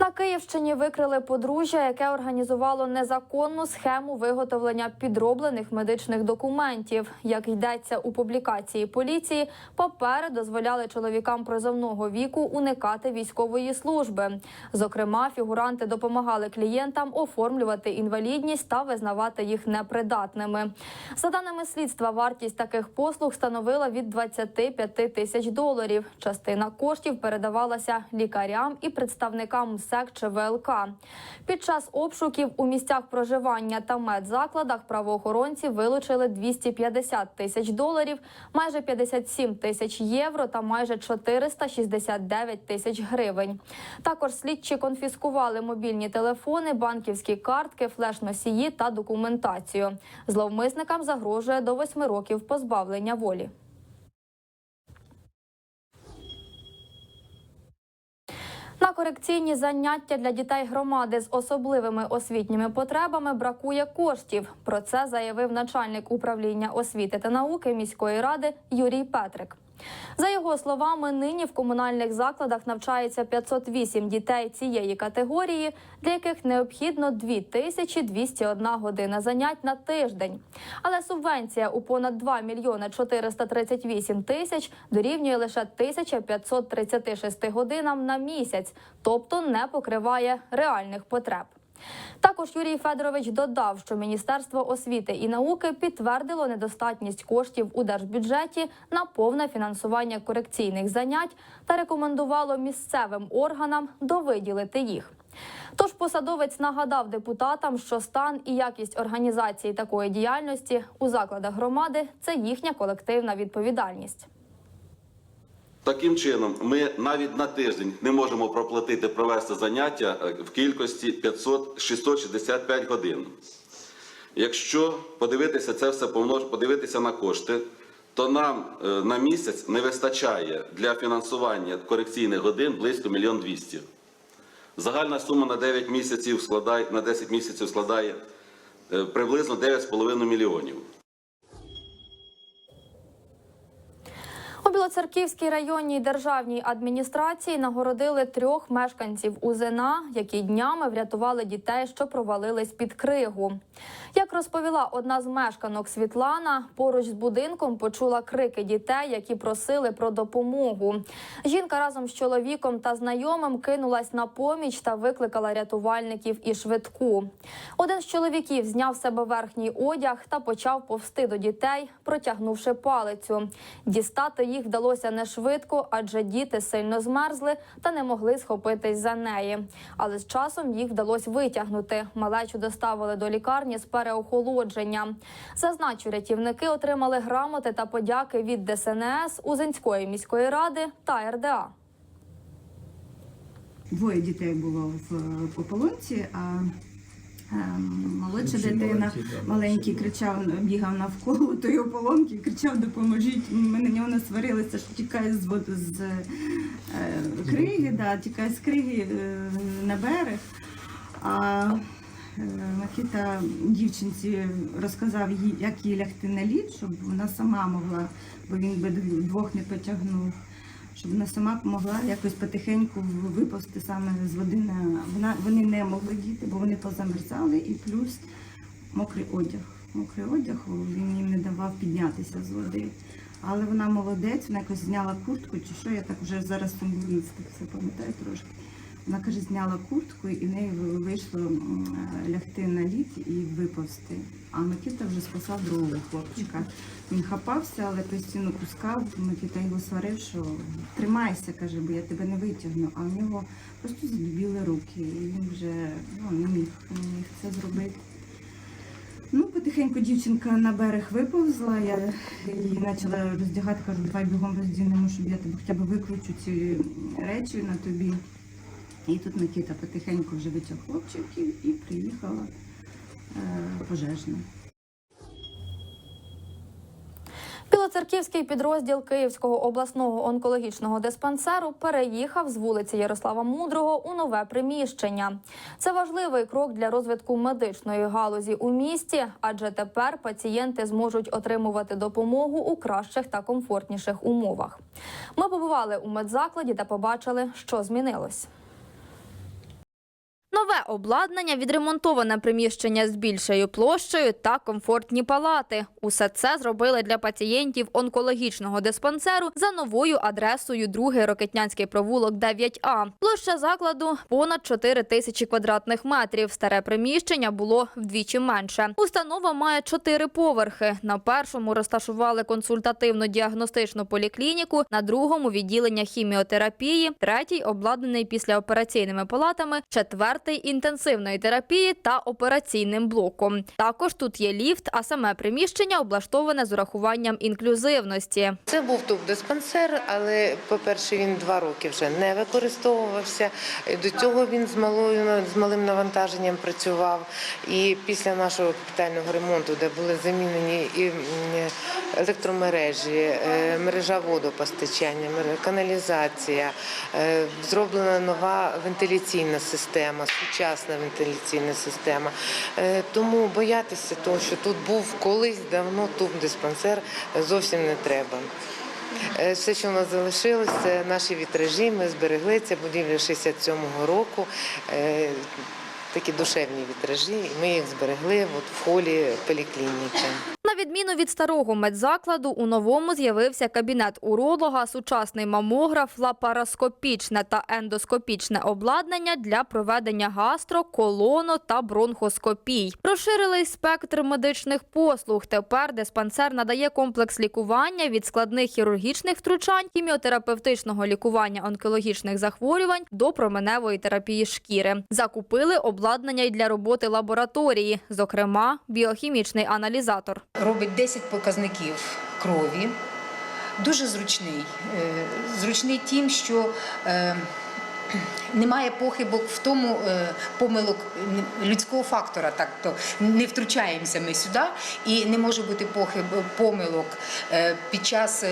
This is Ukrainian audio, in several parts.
На Київщині викрили подружжя, яке організувало незаконну схему виготовлення підроблених медичних документів. Як йдеться у публікації поліції, папери дозволяли чоловікам призовного віку уникати військової служби. Зокрема, фігуранти допомагали клієнтам оформлювати інвалідність та визнавати їх непридатними. За даними слідства, вартість таких послуг становила від 25 тисяч доларів. Частина коштів передавалася лікарям і представникам МСЕК чи ВЛК. Під час обшуків у місцях проживання та медзакладах правоохоронці вилучили 250 тисяч доларів, майже 57 тисяч євро та майже 469 тисяч гривень. Також слідчі конфіскували мобільні телефони, банківські картки, флеш-носії та документацію. Зловмисникам загрожує до 8 років позбавлення волі. На корекційні заняття для дітей громади з особливими освітніми потребами бракує коштів. Про це заявив начальник управління освіти та науки міської ради Юрій Петрик. За його словами, нині в комунальних закладах навчається 508 дітей цієї категорії, для яких необхідно 2201 година занять на тиждень. Але субвенція у понад 2 мільйони 438 тисяч дорівнює лише 1536 годинам на місяць, тобто не покриває реальних потреб. Також Юрій Федорович додав, що Міністерство освіти і науки підтвердило недостатність коштів у держбюджеті на повне фінансування корекційних занять та рекомендувало місцевим органам довиділити їх. Тож посадовець нагадав депутатам, що стан і якість організації такої діяльності у закладах громади це їхня колективна відповідальність. Таким чином, ми навіть на тиждень не можемо проплатити провести заняття е, в кількості 500 665 годин. Якщо подивитися це все помнож, подивитися на кошти, то нам е, на місяць не вистачає для фінансування корекційних годин близько 1 мільйон 200. Загальна сума на 9 місяців складає на 10 місяців складає е, приблизно 9,5 мільйонів. Білоцерківській районній державній адміністрації нагородили трьох мешканців УЗНА, які днями врятували дітей, що провалились під кригу. Як розповіла одна з мешканок Світлана, поруч з будинком почула крики дітей, які просили про допомогу. Жінка разом з чоловіком та знайомим кинулась на поміч та викликала рятувальників і швидку. Один з чоловіків зняв себе верхній одяг та почав повсти до дітей, протягнувши палицю. Дістати їх вдалося не швидко, адже діти сильно змерзли та не могли схопитись за неї. Але з часом їх вдалося витягнути. Малечу доставили до лікарні з переохолодження. Зазначу, рятівники отримали грамоти та подяки від ДСНС, Узинської міської ради та РДА. Двоє дітей було в е, ополонці, а е, молодша дитина маленький кричав, бігав навколо тої ополонки, кричав, допоможіть. Ми на нього насварилися, що тікає з вод- з е, криги, да, тікає з криги е, на берег. А е, Микита дівчинці розказав їй, як їй лягти на лід, щоб вона сама могла, бо він би двох не потягнув щоб вона сама могла якось потихеньку виповзти саме з води на вона. Вони не могли діти, бо вони позамерзали, і плюс мокрий одяг. Мокрий одяг він їм не давав піднятися з води. Але вона молодець, вона якось зняла куртку, чи що, я так вже зараз сумбурницьки все пам'ятаю трошки. Вона каже, зняла куртку і в неї вийшло лягти на лід і виповзти. А Микита вже спасав другого хлопчика. Він хапався, але постійно пускав. Микита його сварив, що тримайся, каже, бо я тебе не витягну. А в нього просто задубіли руки. І він вже ну, не міг, не міг це зробити. Ну, потихеньку дівчинка на берег виповзла, я її почала роздягати, кажу, давай бігом роздінемо, щоб я тебе хоча б викручу ці речі на тобі. І тут Микита потихеньку вже витяг хлопчиків і приїхала е, пожежна. Білоцерківський підрозділ Київського обласного онкологічного диспансеру переїхав з вулиці Ярослава Мудрого у нове приміщення. Це важливий крок для розвитку медичної галузі у місті, адже тепер пацієнти зможуть отримувати допомогу у кращих та комфортніших умовах. Ми побували у медзакладі та побачили, що змінилось. Нове обладнання, відремонтоване приміщення з більшою площею та комфортні палати. Усе це зробили для пацієнтів онкологічного диспансеру за новою адресою 2 Рокетнянський провулок 9А. Площа закладу понад 4 тисячі квадратних метрів. Старе приміщення було вдвічі менше. Установа має чотири поверхи. На першому розташували консультативно-діагностичну поліклініку, на другому відділення хіміотерапії, третій обладнаний післяопераційними палатами, четвертий інтенсивної терапії та операційним блоком. Також тут є ліфт, а саме приміщення облаштоване з урахуванням інклюзивності. Це був туб-диспансер, але, по-перше, він два роки вже не використовувався. До цього він з малою з малим навантаженням працював. І після нашого капітального ремонту, де були замінені і електромережі, е, мережа водопостачання, каналізація, е, зроблена нова вентиляційна система, сучасна вентиляційна система. Е, Тому боятися того, що тут був колись давно туб-диспансер, зовсім не треба. Е, Все, що у нас залишилось, це наші вітражі. Ми зберегли це будівля 67-го року. Е, Такі душевні вітражі, і ми їх зберегли от в холі поліклініки. На відміну від старого медзакладу, у новому з'явився кабінет уролога, сучасний мамограф, лапароскопічне та ендоскопічне обладнання для проведення гастро, колоно та бронхоскопій. Розширили спектр медичних послуг. Тепер диспансер надає комплекс лікування від складних хірургічних втручань, хіміотерапевтичного лікування онкологічних захворювань до променевої терапії шкіри. Закупили обладнання й для роботи лабораторії, зокрема біохімічний аналізатор. Робить 10 показників крові. Дуже зручний. Е, Зручний тим, що е, немає похибок в тому е, помилок людського фактора. Так то не втручаємося ми сюди, і не може бути похиб помилок під час.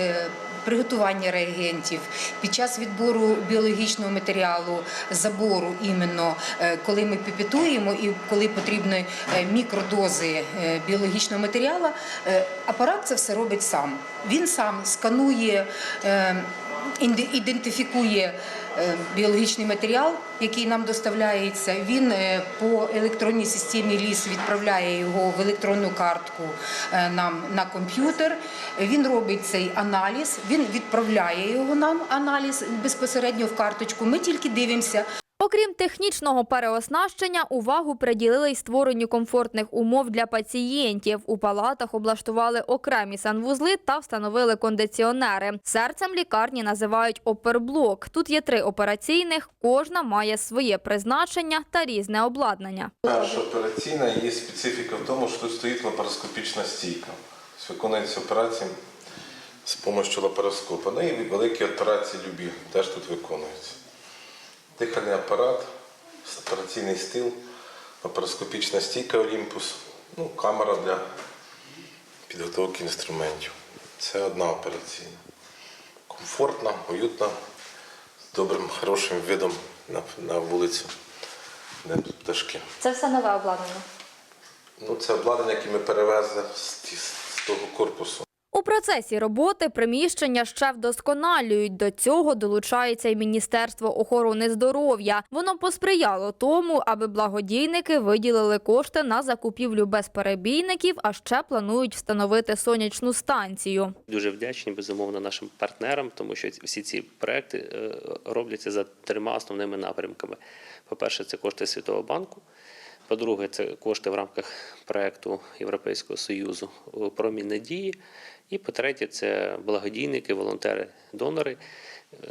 Приготування реагентів під час відбору біологічного матеріалу, забору іменно е, коли ми піпетуємо і коли потрібні е, мікродози е, біологічного матеріалу, апарат це все робить сам. Він сам сканує, ідентифікує біологічний матеріал, який нам доставляється. Він е, по електронній системі ліс відправляє його в електронну картку е, нам на комп'ютер. Він робить цей аналіз, він відправляє його нам аналіз безпосередньо в карточку. Ми тільки дивимося. Окрім технічного переоснащення, увагу приділили й створенню комфортних умов для пацієнтів. У палатах облаштували окремі санвузли та встановили кондиціонери. Серцем лікарні називають оперблок. Тут є три операційних, кожна має своє призначення та різне обладнання. Перша операційна є специфіка в тому, що тут стоїть лапароскопічна стійка. Виконується операції з допомогою лапароскопа. Ну і великі операції любі теж тут виконуються. Дихальний апарат, операційний стіл, лапароскопічна стійка Олімпус, ну, камера для підготовки інструментів. Це одна операційна. Комфортна, уютна, з добрим, хорошим видом на, на вулицю, де пташки. Це все нове обладнання. Ну, це обладнання, яке ми перевезли з, з того корпусу. У процесі роботи приміщення ще вдосконалюють. До цього долучається й Міністерство охорони здоров'я. Воно посприяло тому, аби благодійники виділили кошти на закупівлю безперебійників, а ще планують встановити сонячну станцію. Дуже вдячні безумовно нашим партнерам, тому що всі ці проекти е, робляться за трьома основними напрямками. По-перше, це кошти Світового банку. По-друге, це кошти в рамках проекту Європейського Союзу «Промінь надії. І по-третє, це благодійники, волонтери, донори.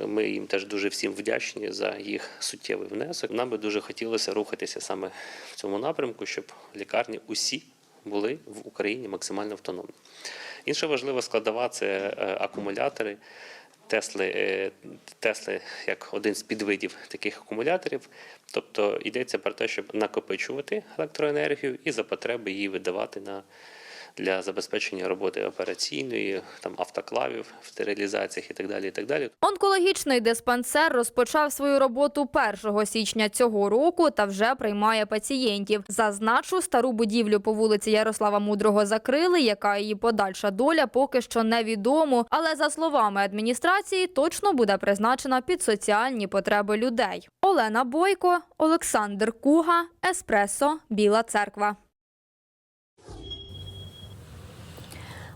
Е, Ми їм теж дуже всім вдячні за їх суттєвий внесок. Нам би дуже хотілося рухатися саме в цьому напрямку, щоб лікарні усі були в Україні максимально автономні. Інша важлива складова це е, акумулятори. Тесли, е, Тесли як один з підвидів таких акумуляторів. Тобто йдеться про те, щоб накопичувати електроенергію і за потреби її видавати на, для забезпечення роботи операційної, там автоклавів в стерилізаціях і так далі. І так далі. Онкологічний диспансер розпочав свою роботу 1 січня цього року та вже приймає пацієнтів. Зазначу, стару будівлю по вулиці Ярослава Мудрого закрили, яка її подальша доля поки що невідомо. Але за словами адміністрації, точно буде призначена під соціальні потреби людей. Олена Бойко, Олександр Куга, Еспресо, Біла Церква.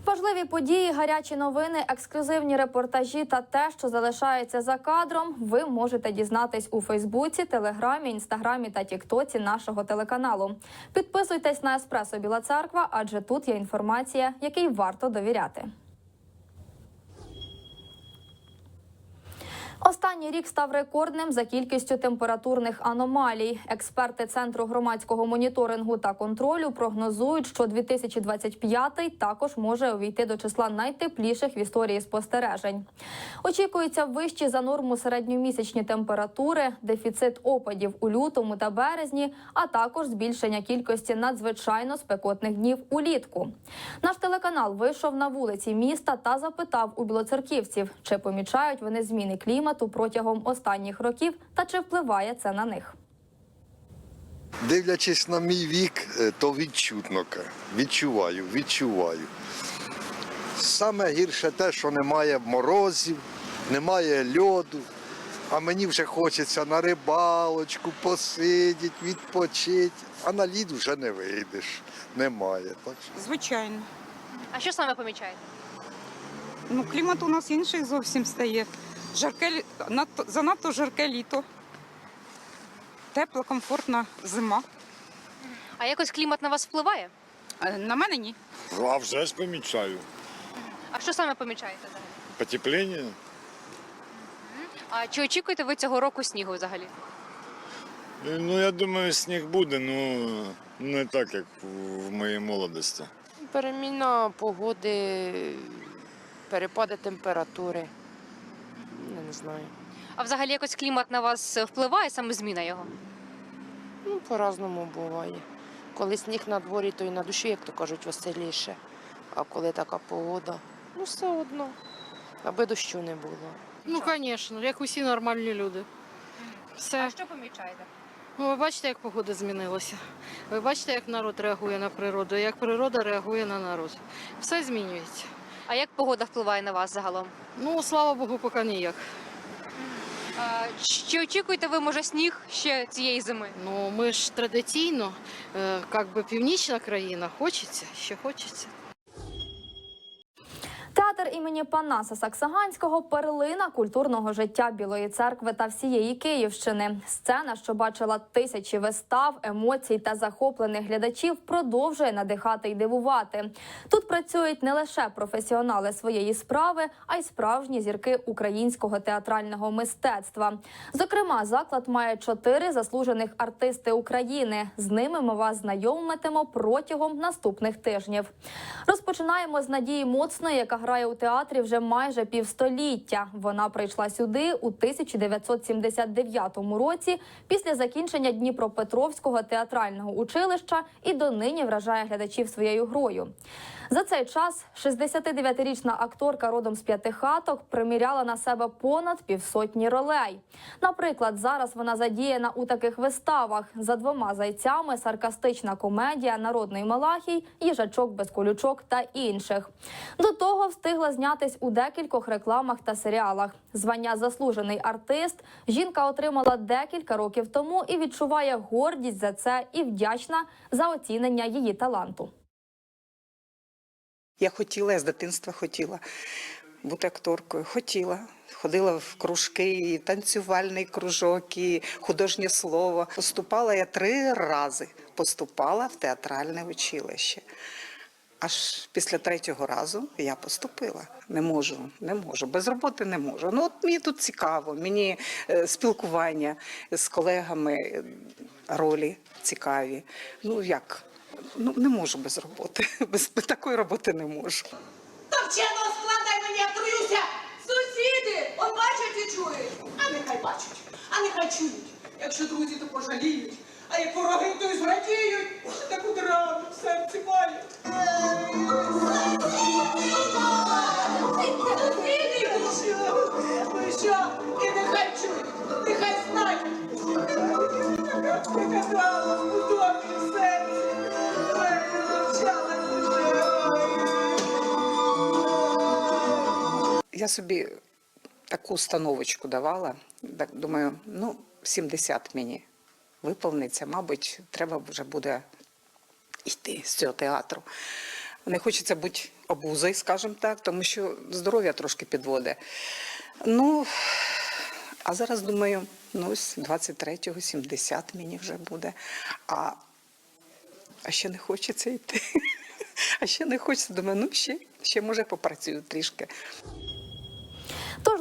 Важливі події, гарячі новини, ексклюзивні репортажі та те, що залишається за кадром, ви можете дізнатись у Фейсбуці, Телеграмі, Інстаграмі та Тіктоці нашого телеканалу. Підписуйтесь на Еспресо Біла Церква, адже тут є інформація, якій варто довіряти. Останній рік став рекордним за кількістю температурних аномалій. Експерти Центру громадського моніторингу та контролю прогнозують, що 2025 також може увійти до числа найтепліших в історії спостережень. Очікуються вищі за норму середньомісячні температури, дефіцит опадів у лютому та березні, а також збільшення кількості надзвичайно спекотних днів улітку. Наш телеканал вийшов на вулиці міста та запитав у білоцерківців, чи помічають вони зміни клімату протягом останніх років та чи впливає це на них. Дивлячись на мій вік, е, то відчутно. Відчуваю, відчуваю. Саме гірше те, що немає морозів, немає льоду, а мені вже хочеться на рибалочку посидіти, відпочити, а на лід вже не вийдеш. Немає. Так Звичайно. А що саме помічаєте? Ну, клімат у нас інший зовсім стає. Жарке, занадто жарке літо. Тепла, комфортна зима. А якось клімат на вас впливає? На мене ні. А вже ж помічаю. А що саме помічаєте взагалі? Потепління. А чи очікуєте ви цього року снігу взагалі? Ну, я думаю, сніг буде, ну не так, як в моїй молодості. Переміна погоди, перепади температури. Я не знаю. А взагалі якось клімат на вас впливає, саме зміна його? Ну, по-разному буває. Коли сніг на дворі, то і на душі, як то кажуть, веселіше. А коли така погода, ну все одно. Аби дощу не було. Ну, звісно, як усі нормальні люди. Все. що помічаєте? Ну, ви бачите, як погода змінилася. Ви бачите, як народ реагує на природу, як природа реагує на народ. Все змінюється. А як погода впливає на вас загалом? Ну, слава Богу, поки ніяк. А, чи очікуєте ви, може, сніг ще цієї зими? Ну, ми ж традиційно, е, як би північна країна, хочеться, ще хочеться. Театр імені Панаса Саксаганського перлина культурного життя Білої церкви та всієї Київщини. Сцена, що бачила тисячі вистав, емоцій та захоплених глядачів, продовжує надихати й дивувати. Тут працюють не лише професіонали своєї справи, а й справжні зірки українського театрального мистецтва. Зокрема, заклад має чотири заслужених артисти України. З ними ми вас знайомитимо протягом наступних тижнів. Розпочинаємо з Надії Моцної, яка грає у театрі вже майже півстоліття. Вона прийшла сюди у 1979 році після закінчення Дніпропетровського театрального училища і донині вражає глядачів своєю грою. За цей час 69-річна акторка родом з п'ятихаток приміряла на себе понад півсотні ролей. Наприклад, зараз вона задіяна у таких виставах за двома зайцями, саркастична комедія, народний малахій, їжачок без колючок та інших. До того встигла знятись у декількох рекламах та серіалах. Звання заслужений артист жінка отримала декілька років тому і відчуває гордість за це і вдячна за оцінення її таланту. Я хотіла, я з дитинства хотіла бути акторкою. Хотіла. Ходила в кружки, і танцювальний кружок, і художнє слово. Поступала я три рази. Поступала в театральне училище. Аж після третього разу я поступила. Не можу, не можу. Без роботи не можу. Ну от мені тут цікаво, мені е, спілкування з колегами, е, ролі цікаві. Ну як? Ну не можу без роботи. Без такої роботи не можу. Та вчено складай мені, я труюся! Сусіди! Он бачать і чують. А нехай бачать, а нехай чують. Якщо друзі, то пожаліють. А як вороги, то й зрадіють, таку драму в серці мають. Я собі таку установочку давала. Так думаю, ну, 70 мені виповниться, мабуть, треба вже буде йти з цього театру. Не хочеться бути обузою, скажімо так, тому що здоров'я трошки підводить. Ну, а зараз думаю, ну, ось 23-го 70 мені вже буде. А, а ще не хочеться йти. А ще не хочеться. Думаю, ну ще, ще може попрацюю трішки.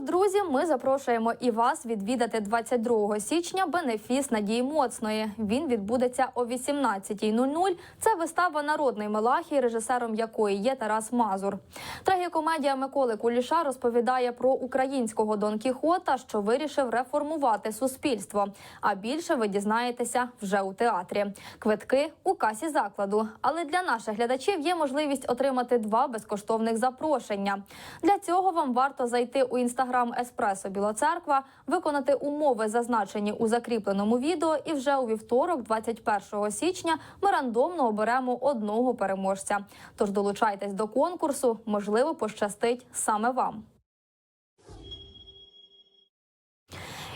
Друзі, ми запрошуємо і вас відвідати 22 січня бенефіс Надії Моцної. Він відбудеться о 18.00. Це вистава народний Мелахій, режисером якої є Тарас Мазур. Трагікомедія Миколи Куліша розповідає про українського Дон Кіхота, що вирішив реформувати суспільство. А більше ви дізнаєтеся вже у театрі. Квитки у касі закладу. Але для наших глядачів є можливість отримати два безкоштовних запрошення. Для цього вам варто зайти у інстаграм Еспресо Біла Церква виконати умови, зазначені у закріпленому відео, і вже у вівторок, 21 січня, ми рандомно оберемо одного переможця. Тож долучайтесь до конкурсу, можливо, пощастить саме вам.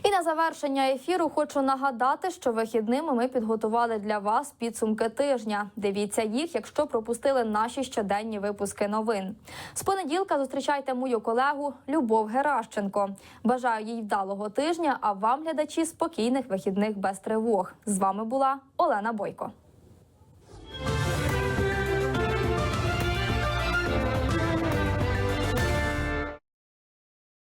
І на завершення ефіру хочу нагадати, що вихідними ми підготували для вас підсумки тижня. Дивіться їх, якщо пропустили наші щоденні випуски новин. З понеділка зустрічайте мою колегу Любов Геращенко. Бажаю їй вдалого тижня, а вам, глядачі, спокійних вихідних без тривог. З вами була Олена Бойко.